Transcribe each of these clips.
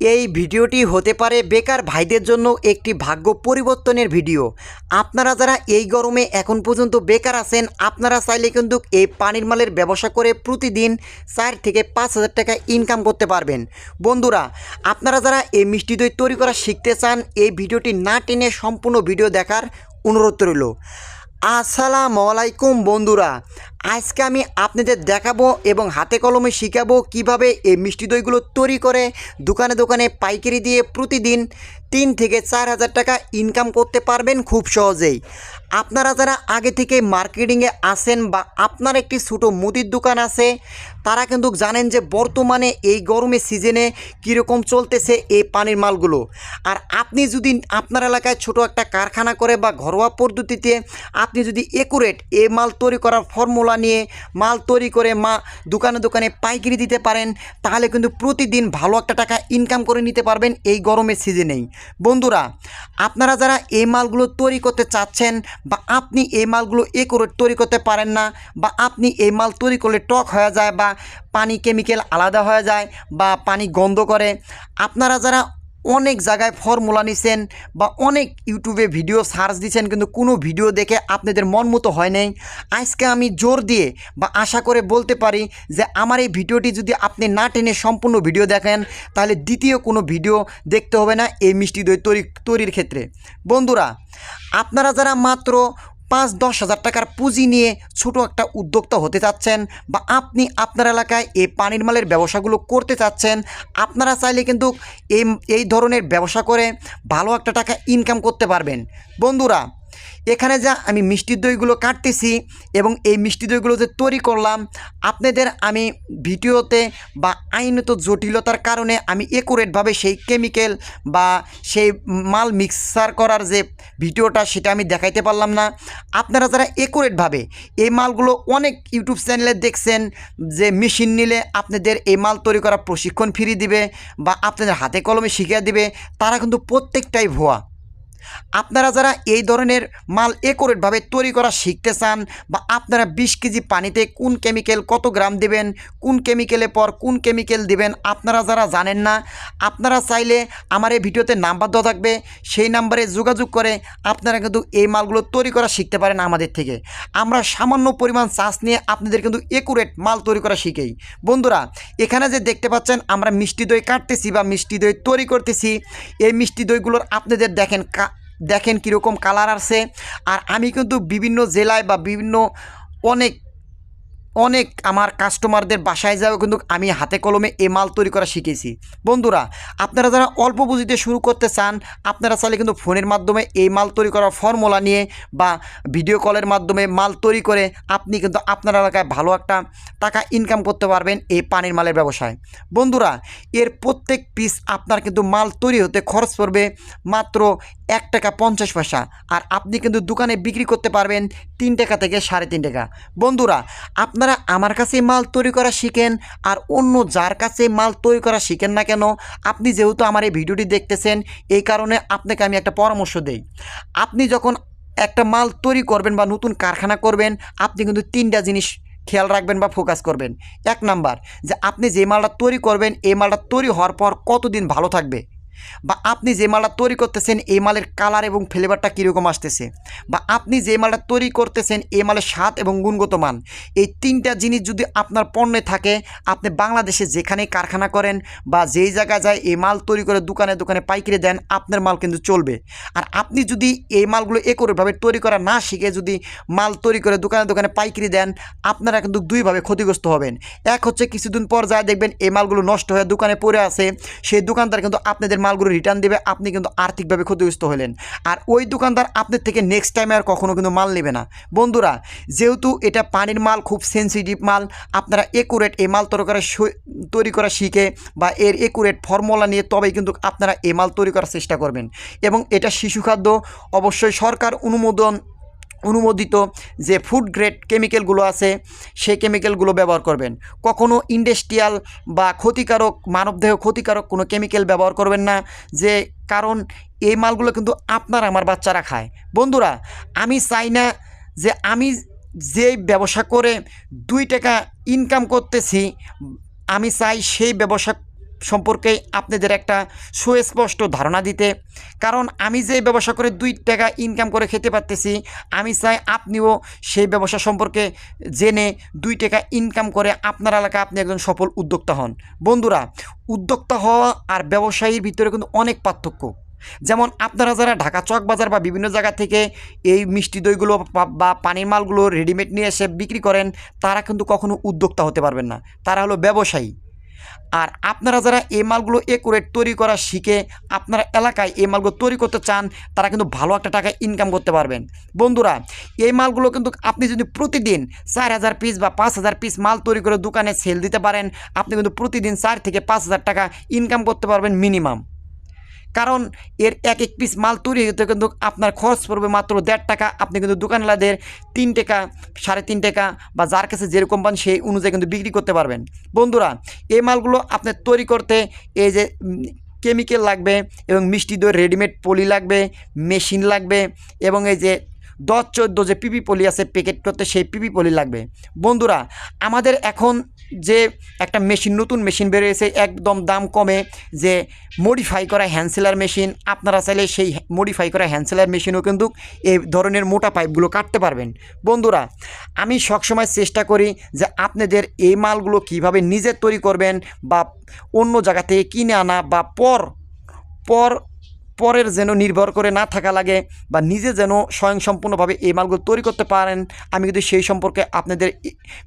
এই ভিডিওটি হতে পারে বেকার ভাইদের জন্য একটি ভাগ্য পরিবর্তনের ভিডিও। আপনারা যারা এই গরমে এখন পর্যন্ত বেকার আছেন, আপনারা চাইলে কিন্তু এই পানির মালের ব্যবসা করে প্রতিদিন চার থেকে পাঁচ হাজার টাকা ইনকাম করতে পারবেন। বন্ধুরা, আপনারা যারা এই মিষ্টি দই তৈরি করা শিখতে চান, এই ভিডিওটি না টেনে সম্পূর্ণ ভিডিও দেখার অনুরোধ রইল। আসসালামু আলাইকুম বন্ধুরা আজকে আমি আপনাদের দেখাবো এবং হাতে কলমে শিখাবো কীভাবে এই মিষ্টি দইগুলো তৈরি করে দোকানে দোকানে পাইকারি দিয়ে প্রতিদিন তিন থেকে চার হাজার টাকা ইনকাম করতে পারবেন খুব সহজেই। আপনারা যারা আগে থেকে মার্কেটিংয়ে আসেন বা আপনার একটি ছোটো মুদির দোকান আছে, তারা কিন্তু জানেন যে বর্তমানে এই গরমের সিজনে কীরকম চলতেছে এই পানির মালগুলো। আর আপনি যদি আপনার এলাকায় ছোট একটা কারখানা করে বা ঘরোয়া পদ্ধতিতে আপনি যদি একুরেট এই মাল তৈরি করার ফর্মুলা নিয়ে মাল তৈরি করে মা দোকানে দোকানে পাইকারি দিতে পারেন, তাহলে কিন্তু প্রতিদিন ভালো একটা টাকা ইনকাম করে নিতে পারবেন এই গরমের সিজনেই বন্ধুরা, আপনারা যারা এই মালগুলো তৈরি করতে চাচ্ছেন বা আপনি এই মালগুলো একুরেট তৈরি করতে পারেন না বা আপনি এই মাল তৈরি করলে টক হয়ে যায় বা পানি কেমিক্যাল আলাদা হয়ে যায় বা পানি গন্ধ করে, আপনারা যারা অনেক জায়গায় ফর্মুলা নিছেন বা অনেক ইউটিউবে ভিডিও সার্চ দিচ্ছেন কিন্তু কোনো ভিডিও দেখে আপনাদের মন মতো হয় নাই। আজকে আমি জোর দিয়ে বা আশা করে বলতে পারি যে আমার এই ভিডিওটি যদি আপনি না টেনে সম্পূর্ণ ভিডিও দেখেন, তাহলে দ্বিতীয় কোনো ভিডিও দেখতে হবে না এই মিষ্টি দই তৈরি, তৈরির ক্ষেত্রে। বন্ধুরা, আপনারা যারা মাত্র পাঁচ দশ হাজার টাকার পুঁজি নিয়ে ছোট একটা উদ্যোক্তা হতে চাচ্ছেন বা আপনি আপনার এলাকায় এই পানির মালের ব্যবসাগুলো করতে চাচ্ছেন, আপনারা চাইলে কিন্তু এই এই ধরনের ব্যবসা করে ভালো একটা টাকা ইনকাম করতে পারবেন। বন্ধুরা এখানে যা আমি মিষ্টি দইগুলো কাটতেছি এবং এই মিষ্টি দইগুলো যে তৈরি করলাম, আপনাদের আমি ভিডিওতে বা আইনত জটিলতার কারণে আমি একুরেটভাবে সেই কেমিক্যাল বা সেই মাল মিক্সার করার যে ভিডিওটা সেটা আমি দেখাইতে পারলাম না। আপনারা যারা একুরেটভাবে এই মালগুলো অনেক ইউটিউব চ্যানেলে দেখছেন যে মেশিন নিলে আপনাদের এই মাল তৈরি করার প্রশিক্ষণ ফিরিয়ে দিবে বা আপনাদের হাতে কলমে শিখিয়ে দিবে, তারা কিন্তু প্রত্যেকটাই ভুয়া। আপনারা যারা এই ধরনের মাল একরেটভাবে তৈরি করা শিখতে চান বা আপনারা বিশ কেজি পানিতে কোন কেমিক্যাল কত গ্রাম দেবেন, কোন কেমিক্যালে পর কোন কেমিক্যাল দিবেন, আপনারা যারা জানেন না, আপনারা চাইলে আমার এই ভিডিওতে নাম্বার দেওয়া থাকবে, সেই নাম্বারে যোগাযোগ করে আপনারা কিন্তু এই মালগুলো তৈরি করা শিখতে পারেন আমাদের থেকে। আমরা সামান্য পরিমাণ চাষ নিয়ে আপনাদের কিন্তু একুরেট মাল তৈরি করা শিখেই। বন্ধুরা, এখানে যে দেখতে পাচ্ছেন, আমরা মিষ্টি দই কাটতেছি বা মিষ্টি দই তৈরি করতেছি। এই মিষ্টি দইগুলোর আপনাদের দেখেন দেখেন কীরকম কালার আছে আর আমি কিন্তু বিভিন্ন জেলায় বা বিভিন্ন অনেক অনেক আমার কাস্টমারদের বাসায় যাও কিন্তু আমি হাতে কলমে এ মাল তৈরি করা শিখেছি। বন্ধুরা, আপনারা যারা অল্প পুঁজিতে শুরু করতে চান, আপনারা চাইলে কিন্তু ফোনের মাধ্যমে এই মাল তৈরি করার ফর্মুলা নিয়ে বা ভিডিও কলের মাধ্যমে মাল তৈরি করে আপনি কিন্তু আপনার এলাকায় ভালো একটা টাকা ইনকাম করতে পারবেন এই পানির মালের ব্যবসায়। বন্ধুরা, এর প্রত্যেক পিস আপনার কিন্তু মাল তৈরি হতে খরচ পড়বে মাত্র এক টাকা পঞ্চাশ পয়সা। আর আপনি কিন্তু দোকানে বিক্রি করতে পারবেন তিন টাকা থেকে সাড়ে তিন টাকা। বন্ধুরা, আপনারা আমার কাছে মাল তৈরি করা শিখেন আর অন্য যার কাছে মাল তৈরি করা শিখেন না কেন, আপনি যেহেতু আমার এই ভিডিওটি দেখতেছেন, এই কারণে আপনাকে আমি একটা পরামর্শ দেই। আপনি যখন একটা মাল তৈরি করবেন বা নতুন কারখানা করবেন, আপনি কিন্তু তিনটা জিনিস খেয়াল রাখবেন বা ফোকাস করবেন। এক নাম্বার, যে আপনি যে মালটা তৈরি করবেন, এই মালটা তৈরি হওয়ার পর কতদিন ভালো থাকবে? বা আপনি যে মালটা তৈরি করতেছেন, এই মালের কালার এবং ফ্লেভারটা কীরকম আসতেছে? বা আপনি যে মালটা তৈরি করতেছেন, এই মালের স্বাদ এবং গুণগত মান। এই তিনটা জিনিস যদি আপনার পণ্যে থাকে, আপনি বাংলাদেশে যেখানে কারখানা করেন বা যেই জায়গায় যায়, এই মাল তৈরি করে দোকানে দোকানে পাইকারি দেন, আপনার মাল কিন্তু চলবে। আর আপনি যদি এই মালগুলো একরভাবে তৈরি করা না শিখে যদি মাল তৈরি করে দোকানে দোকানে পাইকারি দেন, আপনারা কিন্তু দুইভাবে ক্ষতিগ্রস্ত হবেন। এক হচ্ছে কিছুদিন পর যায় দেখবেন, এই মালগুলো নষ্ট হয়ে দোকানে পড়ে আছে, সেই দোকানদার কিন্তু আপনাদের মালগুলো রিটার্ন দেবে, আপনি কিন্তু আর্থিকভাবে ক্ষতিগ্রস্ত হলেন। আর ওই দোকানদার আপনার থেকে নেক্সট টাইমে আর কখনও কিন্তু মাল নেবে না। বন্ধুরা, যেহেতু এটা পানির মাল, খুব সেন্সিটিভ মাল, আপনারা একুরেট এই মাল তৈরি করা তৈরি করা শিখে বা এর একুরেট ফর্মুলা নিয়ে তবেই কিন্তু আপনারা এ মাল তৈরি করার চেষ্টা করবেন। এবং এটা শিশু খাদ্য, অবশ্যই সরকার অনুমোদন অনুমোদিত যে ফুড গ্রেড কেমিক্যালগুলো আছে, সেই কেমিক্যালগুলো ব্যবহার করবেন। কখনো ইন্ডাস্ট্রিয়াল বা ক্ষতিকারক, মানবদেহ ক্ষতিকারক কোনো কেমিক্যাল ব্যবহার করবেন না, যে কারণ এই মালগুলো কিন্তু আপনার আমার বাচ্চারা খায়। বন্ধুরা, আমি চাই না যে আমি যে ব্যবসা করে দুই টাকা ইনকাম করতেছি, আমি চাই সেই ব্যবসা সম্পর্কে আপনাদের একটা সুস্পষ্ট ধারণা দিতে। কারণ আমি যে ব্যবসা করে দুই টাকা ইনকাম করে খেতে পারতেছি, আমি চাই আপনিও সেই ব্যবসা সম্পর্কে জেনে দুই টাকা ইনকাম করে আপনার এলাকায় আপনি একজন সফল উদ্যোক্তা হন। বন্ধুরা, উদ্যোক্তা হওয়া আর ব্যবসায়ীর ভিতরে কিন্তু অনেক পার্থক্য। যেমন আপনারা যারা ঢাকা চক বাজার বা বিভিন্ন জায়গা থেকে এই মিষ্টি দইগুলো বা পানির মালগুলো রেডিমেড নিয়ে এসে বিক্রি করেন, তারা কিন্তু কখনো উদ্যোক্তা হতে পারবেন না। তারা হলো ব্যবসায়ী। আর আপনারা যারা এই মালগুলো এ করে তৈরি করা শিখে আপনারা এলাকায় এই মালগুলো তৈরি করতে চান, তারা কিন্তু ভালো একটা টাকা ইনকাম করতে পারবেন। বন্ধুরা, এই মালগুলো কিন্তু আপনি যদি প্রতিদিন চার হাজার পিস বা পাঁচ হাজার পিস মাল তৈরি করে দোকানে সেল দিতে পারেন, আপনি কিন্তু প্রতিদিন চার থেকে পাঁচ হাজার টাকা ইনকাম করতে পারবেন মিনিমাম কারণ এর এক এক পিস মাল তৈরি হতে কিন্তু আপনার খরচ পড়বে মাত্র দেড় টাকা। আপনি কিন্তু দোকানওয়ালাদের তিন টাকা, সাড়ে তিন টাকা বা যার কাছে যেরকম পান সেই অনুযায়ী কিন্তু বিক্রি করতে পারবেন। বন্ধুরা, এই মালগুলো আপনার তৈরি করতে এই যে কেমিক্যাল লাগবে এবং মিষ্টি দই রেডিমেড পলি লাগবে মেশিন লাগবে এবং এই যে দশ চোদ্দ যে পিপি পলি আছে প্যাকেট করতে সেই পিপি পলি লাগবে। বন্ধুরা, আমাদের এখন যে একটা মেশিন নতুন মেশিন বেরিয়েছে, একদম দাম কমে যে মডিফাই করা হ্যান্ডসেলার মেশিন আপনারা চাইলে সেই মডিফাই করা হ্যান্ডসেলার মেশিনও কিন্তু এই ধরনের মোটা পাইপগুলো কাটতে পারবেন। বন্ধুরা, আমি সবসময় চেষ্টা করি যে আপনাদের এই মালগুলো কীভাবে নিজে তৈরি করবেন বা অন্য জায়গা থেকে কিনে আনা বা পর পর পরের যেন নির্ভর করে না থাকা লাগে বা নিজে যেন স্বয়ংসম্পূর্ণভাবে এই মালগুলো তৈরি করতে পারেন, আমি কিন্তু সেই সম্পর্কে আপনাদের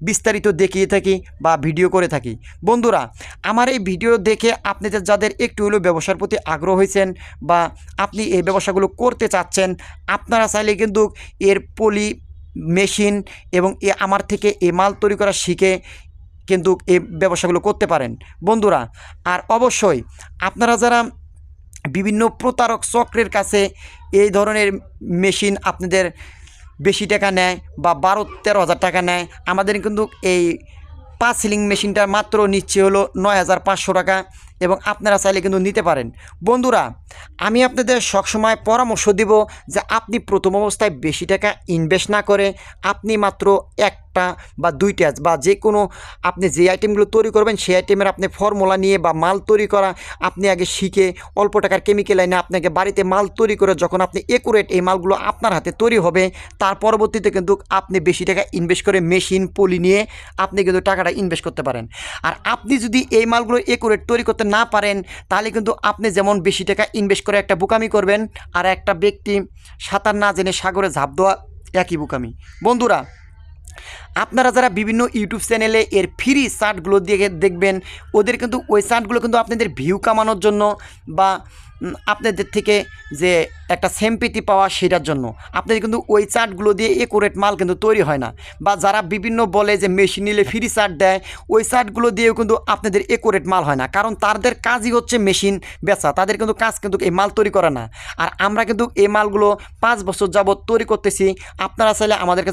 বিস্তারিত দেখিয়ে থাকি বা ভিডিও করে থাকি। বন্ধুরা, আমার এই ভিডিও দেখে আপনাদের যাদের একটু হলেও ব্যবসার প্রতি আগ্রহ হয়েছেন বা আপনি এই ব্যবসাগুলো করতে চাচ্ছেন, আপনারা চাইলে কিন্তু এর পলি মেশিন এবং এ আমার থেকে এ মাল তৈরি করা শিখে কিন্তু এই ব্যবসাগুলো করতে পারেন। বন্ধুরা, আর অবশ্যই আপনারা যারা বিভিন্ন প্রতারক চক্রের কাছে এই ধরনের মেশিন আপনাদের বেশি টাকা নেয় বা বারো, তেরো হাজার টাকা নেয়। আমাদের কিন্তু এই পাঁচ সিলিং মেশিনটা মাত্র নিচ্ছে হলো নয় হাজার পাঁচশো টাকা এবং আপনারা চাইলে কিন্তু নিতে পারেন। বন্ধুরা, আমি আপনাদের সবসময় পরামর্শ দিব যে আপনি প্রথম অবস্থায় বেশি টাকা ইনভেস্ট না করে আপনি মাত্র একটা বা দুইটা বা যে কোনো আপনি যে আইটেমগুলো তৈরি করবেন, সেই আইটেমের আপনি ফর্মুলা নিয়ে বা মাল তৈরি করা আপনি আগে শিখে অল্প টাকার কেমিক্যাল এনে আপনাকে বাড়িতে মাল তৈরি করে যখন আপনি একুরেট এই মালগুলো আপনার হাতে তৈরি হবে, তার পরবর্তীতে কিন্তু আপনি বেশি টাকা ইনভেস্ট করে মেশিন পলি নিয়ে আপনি কিন্তু টাকাটা ইনভেস্ট করতে পারেন। আর আপনি যদি এই মালগুলো একুরেট তৈরি করতে না পারেন, তাহলে কিন্তু আপনি যেমন বেশি টাকা ইনভেস্ট করে একটা বুকামি করবেন, আর একটা ব্যক্তি সাঁতার না জেনে সাগরে ঝাঁপ দেওয়া একই বুকামি। বন্ধুরা আপনারা যারা বিভিন্ন ইউটিউব চ্যানেলে এর ফ্রি শার্টগুলো দিয়ে দেখবেন, ওদের কিন্তু ওই শার্টগুলো কিন্তু আপনাদের ভিউ কামানোর জন্য বা আপনাদের থেকে যে একটা সেম্পিতি পাওয়া সেটার জন্য। আপনাদের কিন্তু ওই চার্টগুলো দিয়ে একুরেট মাল কিন্তু তৈরি হয় না। বা যারা বিভিন্ন বলে যে মেশিন নিলে ফ্রি চার্ট দেয়, ওই চার্টগুলো দিয়েও কিন্তু আপনাদের একুরেট মাল হয় না। কারণ তাদের কাজই হচ্ছে মেশিন বেচা। তাদের কিন্তু কাজ কিন্তু এই মাল তৈরি করা না। আর আমরা কিন্তু এই মালগুলো পাঁচ বছর যাবত তৈরি করতেছি। আপনারা চাইলে আমাদের কাছে